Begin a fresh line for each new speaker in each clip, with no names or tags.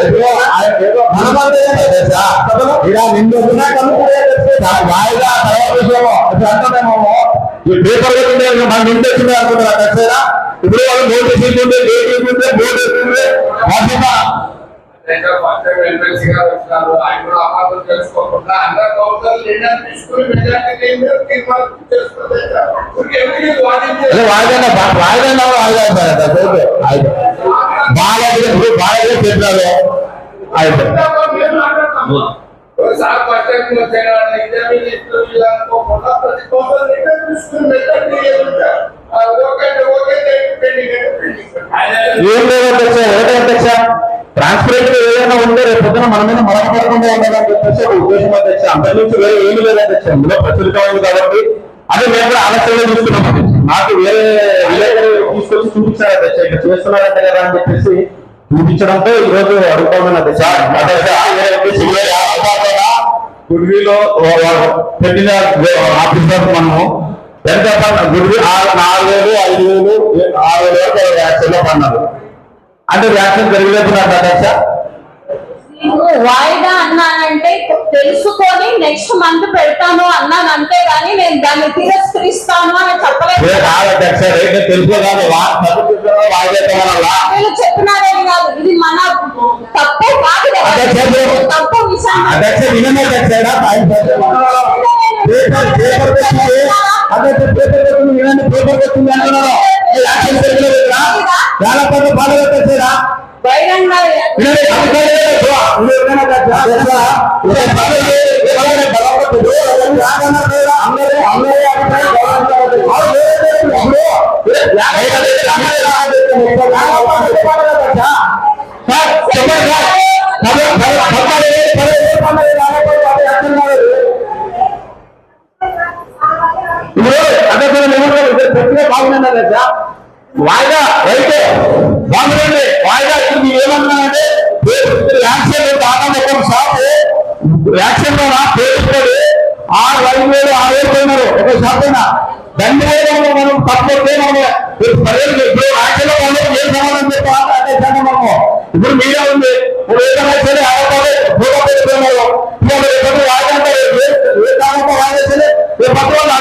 ఏదో ఆయన ఏదో మనమంతా ఏంటో తెలుసా? ఈడ నిండు ఉన్నా కనుక్కునే తెలుసు. ఆ వాయిదా తర్వాత విషయము. అది అంటున్నామో, ఈ పేపర్ పెట్టిండే మన ఇంటి వచ్చింది అనుకుంటారా ఖచ్చితంగా ఇప్పుడు వాళ్ళు నోటీస్ ఇస్తుంటే డేట్ ఇస్తుంటే బోర్డు ఇస్తుంటే వాసిమా
రెండు పక్కన ఎమ్మెల్సీ గారు వచ్చినారు ఆయన కూడా అపార్థం చేసుకోకుండా అందరు కౌన్సిల్ నిర్ణయం తీసుకుని మెజార్టీ తీర్మానం చేసుకుంటే ఊరికే ఎందుకు వాదించే-
అదే వాయిదా వాయిదా వాయిదా బాలాజీ అయితే బాగా బాగా అయితే ఏం లేదు అధ్యక్ష ట్రాన్స్పరెంట్ ఏదైనా ఉంటే రేపు పొద్దున మన మీద మనం పడకుండా ఉండాలని చెప్పేసి ఒక ఉద్దేశం అధ్యక్ష అందరి నుంచి వేరే ఏమి లేదు అధ్యక్ష ఇందులో ప్రచురితమైంది కాబట్టి అదే మేము కూడా ఆలస్యంగా చూస్తున్నాం. అధ్యక్ష. నాకు వేరే రోజు చూపించారు ఇక్కడ చేస్తున్నారంట కదా అని చెప్పేసి చూపించడంతో ఈ రోజు అడుగుతామని అధ్యక్ష అధ్యక్ష పెట్టిన ఆఫీసర్ మనము ఎంత గుడివి నాలుగు వేలు ఐదు వేలు ఆరు వేలు వరకు వ్యాక్సిన్లో అంటే వ్యాక్సిన్ పెరిగిపోతున్నారు అధ్యక్ష
నేను వాయిదా అన్నానంటే తెలుసుకొని నెక్స్ట్ మంత్ పెడతాను అన్నాను అంతే గాని నేను దాన్ని తిరస్కరిస్తాను అని చెప్పలేదు. వీళ్ళు కాదు ఇది మన తప్పు కాదు తప్పు విషయం.
పేపర్ పేపర్ అంటున్నారు? చాలా బాధ పెట్టేసారా
బహిరంగ
వినండి అధికారులు ఎక్కువ. మీరు వినండి అధ్యక్ష. ఇక్కడ పదవి, ఎవరైనా బలపడదు. ఎవరైనా రాగన్నా లేదా? అందరూ అందరూ అభిప్రాయం గౌరవించాలి. అవును, లేదు, లేదు, ఇప్పుడు యాభై ఐదు అందరూ రాగలేదు. ఇక్కడ రాగలేదు. అధ్యక్ష. సార్, చెప్పండి సార్. పద- పద- పదహారు వేలు, పదిహేను వేలు పన్నెండు రాకపోతే అది యాక్షన్ కాదు. ఇప్పుడు అధ్యక్ష ఏమంటారు ఇది ప్రక్రియ బాగుందండి అధ్యక్ష వాయిదా రైతే బాగుందండి. వాయిదా ఇప్పుడు ఏమన్నానంటే ఏమన్నారంటే యాక్షన్ దాదాపు ఒక షాపు. యాక్షన్లో పేరుస్తాడు ఆరు ఐదు వేలు ఆరు వేలు పోయినారు ఒక షాప్ అయినా దండి వేయడంలో మనం తప్పొస్తే మనం పదివేలు ఇప్పుడు యాక్షన్ వాళ్ళు ఏం సమాధానం చెప్పాలి? మనము. ఇప్పుడు మీడియా ఉంది. ఇప్పుడు ఏదైనా సరే ఆడతారు ఫోటో పెట్టుకున్నారు ఇప్పుడు రేపు ఏ- ఏ కారణంతో రేపు పక్క వాళ్ళు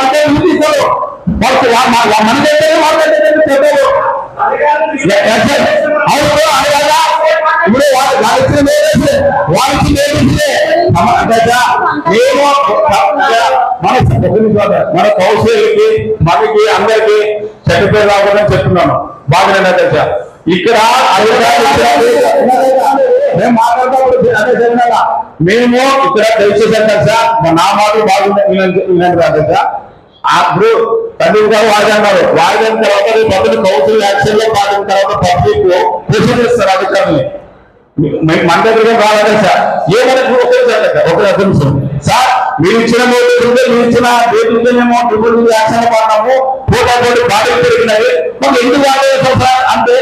మన మాట్లాడితే అవును అలాగా ఇప్పుడు వాళ్ళు వాళ్ళు ఇచ్చిన మేరేసి వాళ్ళకి మేరేసి మేము మన మన కౌశల్యకి మనకి అందరికి చెడ్డ పేరు రాకుండా చెప్తున్నాను బాగుందండి అధ్యక్ష ఇక్కడ అధికారులు మేము మాట్లాడతాం అదే జరిగిన మేము ఇక్కడ దయచేసి అధ్యక్ష నా మాటలు బాగుంటాయి వినండి వినండి అధ్యక్ష అప్పుడు తండ్రి వాడినారు వాడిన తర్వాత రేపు మొదటి కౌన్సిల్ యాక్షన్లో పాడిన తర్వాత పబ్లిక్ క్వశ్చన్ ఇస్తారు అధికారులు. మన దగ్గర రావాలి సార్? ఏమైనా ఒకే సార్ దగ్గర ఒక నిమిషం. సార్ మీరు ఇచ్చిన నోటీస్ మీరు ఇచ్చిన డేట్ ఉంటే మేము ట్రిపుల్ యాక్షన్ పడినాము ఫోటో పోటీ బాడీలు పెరిగినవి మాకు ఎందుకు వాడలేదు సార్? అంటే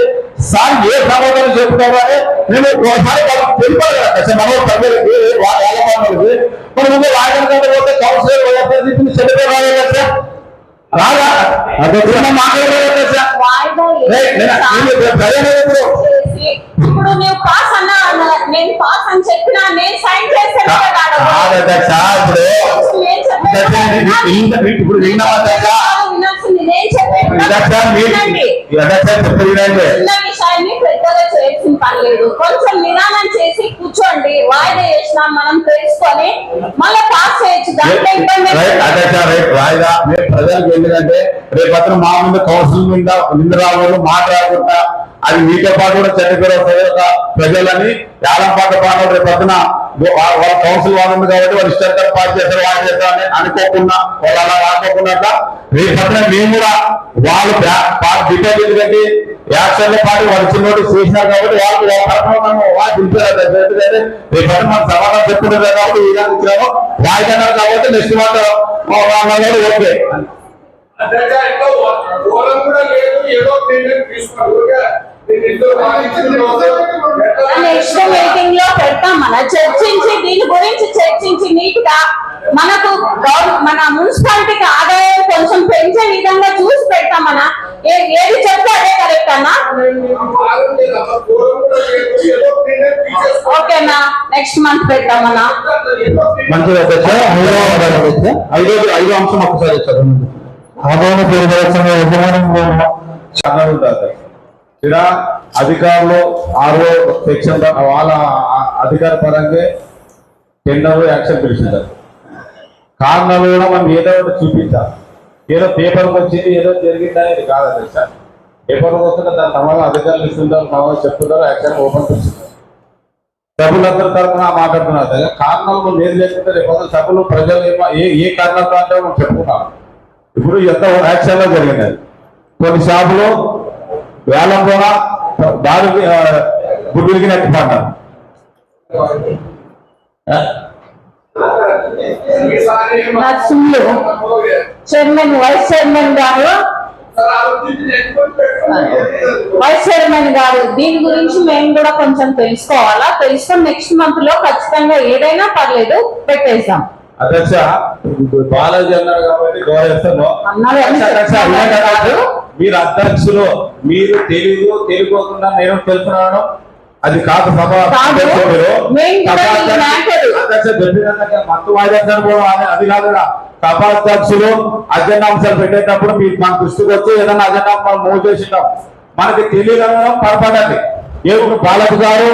సార్ ఏ సమాధానం చెప్తారో అని మేము ఒకసారి వాళ్ళకి తెలిపాలి కదా మన ప్రజలకి వాళ్ళ వాళ్ళకి మనం ముందు కంటే పోతే కౌన్సిలర్ వైఎస్ఆర్సీపీని చెడిపోయి రావాలి కదా రాగా అదే మాట్లాడలేదు కదా నేను- నేను ఇప్పుడు. ఇప్పుడు
నువ్వు పాస్ అన్నా నేను పాస్ అని చెప్పినా నేను సైన్.
కాదధ్యక్ష ఇప్పుడు.
నేను
విన్నావా
నేను చెప్పేది
అధ్యక్ష, మీరు
వినండి.
అధ్యక్ష చెప్పేది వినండి.
చిన్న విషయాన్ని పెద్దగా చేయాల్సిన పని లేదు కొంచెం నిదానం చేసి కూర్చోండి. వాయిదా చేసినా మనం తెలుసుకొని మళ్ళీ పాస్ చేయొచ్చు. దాంట్లో ఇబ్బంది
వాయిదా. మేము ప్రజలకు ఎందుకంటే రేపు అతను మా ముందు కౌన్సిల్ మీద నింద రావాలి మాట రాకుండా అది మీతో పాటు కూడా చెడ్డ పేరు వస్తుంది ఒక ప్రజలని యాలం పాట పాట రేపు అతను వాళ్ళ కౌన్సిల్ వాళ్ళు ఉంది కాబట్టి వాళ్ళు ఇష్టంగా పాస్ చేస్తారు వాళ్ళు చేస్తారు అని అనుకోకుండా వాళ్ళు అలా రాకోకుండా రేపు మేము కూడా వాళ్ళు డిపాజిట్ కట్టి యాక్షన్ పార్టీ వాళ్ళు చిన్నోడు నోటీస్ చేసినారు కాబట్టి వాళ్ళు వాళ్ళ మనం వాళ్ళు పిలిచారు ఎందుకంటే మనం సమాధానం చెప్పుకున్నారు కాబట్టి ఈ విధానం ఇచ్చాము వాయిదా కాబట్టి నెక్స్ట్ మాట ఓకే
అధ్యక్ష కూడా లేదు ఏదో తీసుకున్నారు
నెక్స్ట్ మీటింగ్లో పెడతాం మన చర్చించి దీని గురించి చర్చించి నీట్గా మనకు మన మున్సిపాలిటీకి ఆదాయం కొంచెం పెంచే విధంగా చూసి పెడతాం మన ఏ- ఏది చెప్తే అదే కరెక్ట్ అన్నా?
తీసేసుకోవాలి
నెక్స్ట్ మంత్ పెడతామన్నా
మంచిది ఐదో అంశం ఒకసారి చదవండి ఆదాయ పెరుగుదల యజమానం చాలా ఉంటుంది ఇక్కడ అధికారులు ఆరో సెక్షన్ వాళ్ళ అధికార పరంగా టెండర్ యాక్షన్ పిలిచింటారు కారణాలు కూడా మనం ఏదో ఒకటి చూపించాలి. ఏదో పేపర్కి వచ్చింది ఏదో జరిగిందనేది కాదు సార్. పేపర్కి వస్తుంటే దాని సమాధానం అధికారులు ఇస్తుంటారు సమాధానం చెప్తుంటారు యాక్షన్ ఓపెన్ చేస్తుంటారు. సభ్యులందరి తరఫున మాట్లాడుతున్నారు కదా కారణాలు లేదు లేకుంటే రేపు సభలు ప్రజలు ఏమో ఏ ఏ కారణాలతో అంటే మనం చెప్పుకున్నాం ఇప్పుడు ఎంత యాక్షన్లో కొన్ని షాపులు వేలం కూడా దారి గుడ్డికి నెట్టి పడ్డారు
నర్సింహులు చైర్మన్ వైస్ చైర్మన్ గారు. వైస్ చైర్మన్ గారు దీని గురించి మేము కూడా కొంచెం తెలుసుకోవాలా? తెలుసుకొని నెక్స్ట్ మంత్లో ఖచ్చితంగా ఏదైనా పర్లేదు పెట్టేద్దాం.
అధ్యక్ష బాలాజీ అన్నారు కాబట్టి గౌరవిస్తాను
అన్నారు
మీరు అధ్యక్షులు మీరు తెలియదు తెలియకోకుండా నేను తెలుసుకున్నాను అది కాదు సభ మీరు. అది- కాదు. సభాధ్యక్షులు అజెండా అంశాలు పెట్టేటప్పుడు మీకు మన దృష్టికి వచ్చి ఏదైనా అజెండా మనం మూవ్ చేసినాం మనకి తెలియగలగడం పొరపాటండి ఏ ఒక బాలపు గారు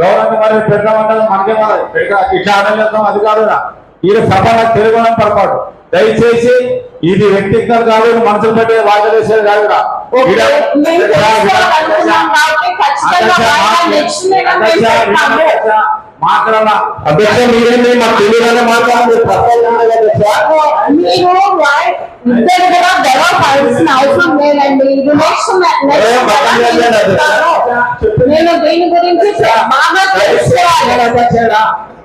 గౌరవం మరి పెట్టమంటారు మనకే మరి పెట్ట- ఇట్లా అనలేస్తాం అది కాదు కదా. ఈ సభ నాకు తెలియడం పొరపాటు. దయచేసి ఇది వ్యక్తిగతం కాదు మనసులు పెట్టే వాయిదాలేసేది కాదు కదా.
ఓకే.
ఈడ-
మేము తెలుసుకోవాలనుకున్నాం కాబట్టి ఖచ్చితంగా వాయిదా నెక్స్ట్ మీద మేము పెడతాము.
మాట్లాడాల అధ్యక్ష మీరేంటి మాట్లాడాలి
గొడవ పడాల్సిన అవసరం లేదండి. ఇది నెక్స్ట్ నేను దీని గురించి బాగా తెలుసుకోవాలి.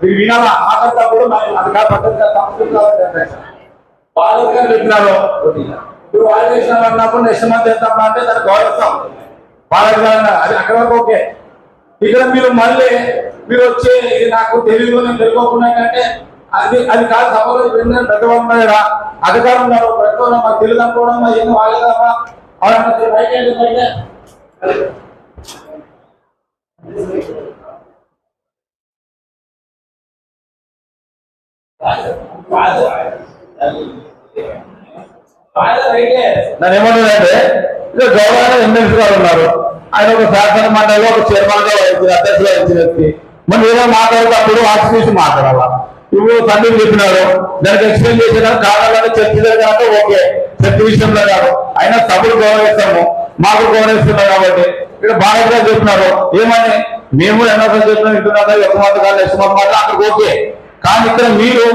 మీరు వినాలా? మాట్లాడేటప్పుడు మరి అది కాదు పద్ధతి కాదు, సంస్కృతి కాదు అధ్యక్ష. వాళ్ళు కానీ ఇప్పుడు వాళ్ళు చేసిన అన్నప్పుడు నెక్స్ట్ మంత్ చేద్దాం అంటే దాన్ని గౌరవిస్తాం వాళ్ళకి అది అక్కడ వరకు ఓకే. ఇక్కడ మీరు మళ్ళీ మీరు వచ్చి ఇది నాకు తెలియదు నేను తెలుసుకోకుండా అంటే అది అది కాదు సభలో పెద్దవాళ్ళు ఉన్నారా అధికారం ఉన్నారు పెద్దవాళ్ళు మాకు తెలుగు అనుకోవడం ఏం వాళ్ళేదమ్మా అవునంటే బయట ఏంటి బయట నన్ను ఏమన్నాడంటే ఇక గౌరవ ఎమ్మెల్సీ గారు ఉన్నారు. ఆయన ఒక శాసన మండలిలో ఒక చైర్మన్గా వహించిన అధ్యక్షులు వచ్చిన వ్యక్తి. మనం ఏదో మాట్లాడేటప్పుడు ఆఫీస్ చూసి మాట్లాడాలా? ఇప్పుడు తండ్రి చెప్పినారు దానికి ఎక్స్ప్లెయిన్ చేసిన కావాలని చర్చ జరిగినట్టు ఓకే చర్చ విషయంలో కాదు. అయినా సభలు గౌరవిస్తాము మాకు గౌరవిస్తున్నారు కాబట్టి. ఇక్కడ బాగా చెప్పినారు ఏమని? మేము ఎన్నోసార్లు చెప్పినాం వింటున్నారా ఎక్కువ మాట కాదు ఎక్కువ మాట అక్కడికి ఓకే. కానీ ఇక్కడ మీరు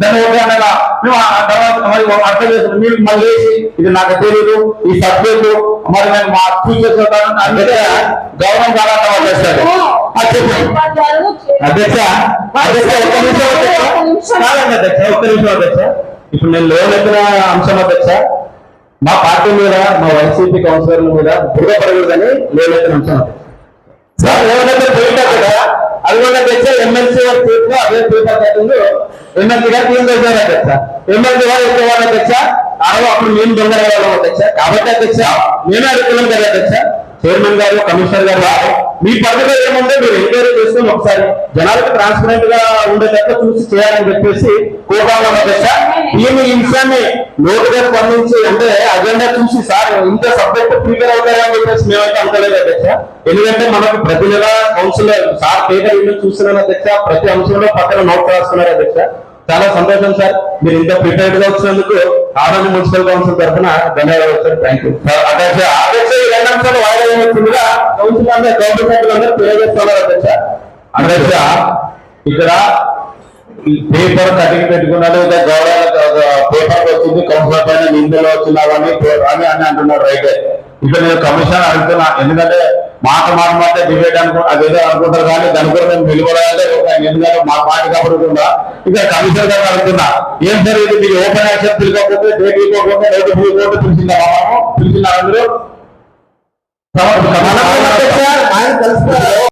దాన్ని ఓకే అనగా మేము తర్వాత మరి అర్థం చేస్తున్నాం మీరు మళ్ళీ ఇది నాకు తెలియదు ఈ సబ్జెక్టు మరి నేను మా టీచర్స్ చేసుకుంటాను అందుకే గౌరవం కావాలంటే చేస్తారు అధ్యక్ష అధ్యక్ష ఒక్క నిమిషం అధ్యక్ష. ఒక్క నిమిషం అధ్యక్ష. ఇప్పుడు నేను లేవనెత్తిన అంశం అధ్యక్ష. మా పార్టీ మీద మా వైసీపీ కౌన్సిలర్ల మీద బుర్రపడకూడదని లేవనెత్తిన అంశం అధ్యక్ష. సార్ ఏమంటే పోయింటారు కదా అది తెచ్చే ఎమ్మెల్సీ గారు తీర్పు అదే తీర్పు కట్టింది ఎమ్మెల్సీ గారు తీర్పు చేశారు అధ్యక్ష ఎమ్మెల్సీ గారు ఎక్కువ అధ్యక్ష అరవై అప్పుడు మేము దొంగల వాళ్ళం అధ్యక్ష కాబట్టి అధ్యక్ష మేమే అడుగుతున్నాం కదా అధ్యక్ష చైర్మన్ గారు కమిషనర్ గారు రావు. మీ పరిధిలో ఏముందో మీరు ఎంక్వైరీ చేసుకుని ఒకసారి జనాలకు ట్రాన్స్పరెంట్గా ఉండేటట్లు చూసి చేయాలని చెప్పేసి కోరుకోవాలి అధ్యక్ష ఈమె ఈ విషయాన్ని లోతుగా స్పందించి అంటే అజెండా చూసి సార్ ఇంత సబ్జెక్ట్ ప్రిపేర్ అవుతారని చెప్పేసి మేమైతే అనుకోలేదు అధ్యక్ష. ఎందుకంటే మనకు ప్రతి నెల కౌన్సిలర్ సార్ పేపర్ ఇల్లు చూస్తున్నాను అధ్యక్ష. ప్రతి అంశంలో పక్కన నోట్ రాస్తున్నారు అధ్యక్ష. చాలా సంతోషం సార్. మీరు ఇంత ప్రిపేర్డ్గా వచ్చినందుకు ఆనంద్ మున్సిపల్ కౌన్సిల్ తరఫున ధన్యవాదాలు సార్. థ్యాంక్ యూ అధ్యక్ష అధ్యక్ష ఈ రెండు అంశాలు వాయిదా వేయవలసిందిగా కౌన్సిల్ అందరూ గవర్నమెంట్ అందరూ తెలియజేస్తున్నారు అధ్యక్ష. అధ్యక్ష ఇక్కడ పేపర్ కటింగ్ పెట్టుకున్నాడు ఇక గౌరవ పేపర్ వచ్చింది కౌన్సిలర్ పైన నిందలు వచ్చినావని అని అని అంటున్నాడు రైట్ ఇక్కడ నేను కమిషన్ అడుగుతున్నా ఎందుకంటే మాట మాట మాట డిబేట్ అనుకో అదేదో అనుకుంటారు కానీ దాని కూడా మేము నిలబడాలంటే ఎందుకంటే మా పార్టీ కాబట్టి ఇక్కడ కమిషన్ గారు అడుగుతున్నా ఏం సార్ ఇది మీరు ఓపెన్ యాక్షన్ పిలవకపోతే డేట్ ఇవ్వకపోతే నోటిఫికేషన్ పిలిచిందా పిలిచినారు అందరూ ఆయన కలుస్తున్నారు